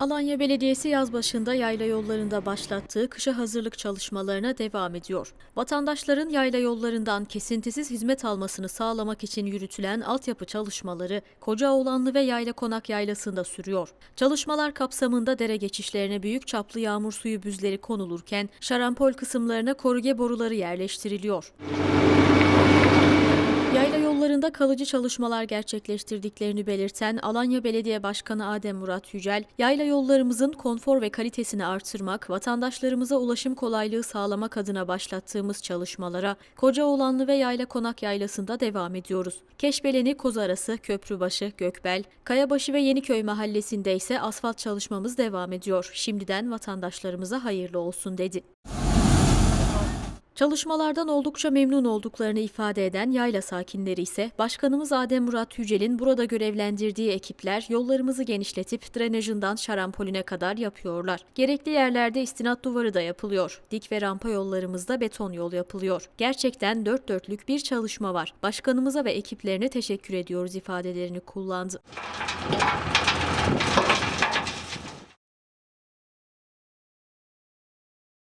Alanya Belediyesi yaz başında yayla yollarında başlattığı kışa hazırlık çalışmalarına devam ediyor. Vatandaşların yayla yollarından kesintisiz hizmet almasını sağlamak için yürütülen altyapı çalışmaları Kocaoğlanlı ve Yayla Konak Yaylası'nda sürüyor. Çalışmalar kapsamında dere geçişlerine büyük çaplı yağmur suyu büzleri konulurken şarampol kısımlarına koruge boruları yerleştiriliyor. Yollarında kalıcı çalışmalar gerçekleştirdiklerini belirten Alanya Belediye Başkanı Adem Murat Yücel, yayla yollarımızın konfor ve kalitesini artırmak, vatandaşlarımıza ulaşım kolaylığı sağlamak adına başlattığımız çalışmalara Kocaoğlanlı ve Yayla Konak Yaylası'nda devam ediyoruz. Keşbeleni, Kozarası, Köprübaşı, Gökbel, Kayabaşı ve Yeniköy mahallesinde ise asfalt çalışmamız devam ediyor. Şimdiden vatandaşlarımıza hayırlı olsun dedi. Çalışmalardan oldukça memnun olduklarını ifade eden yayla sakinleri ise Başkanımız Adem Murat Yücel'in burada görevlendirdiği ekipler yollarımızı genişletip drenajından şarampolüne kadar yapıyorlar. Gerekli yerlerde istinat duvarı da yapılıyor. Dik ve rampa yollarımızda beton yol yapılıyor. Gerçekten dört dörtlük bir çalışma var. Başkanımıza ve ekiplerine teşekkür ediyoruz ifadelerini kullandı.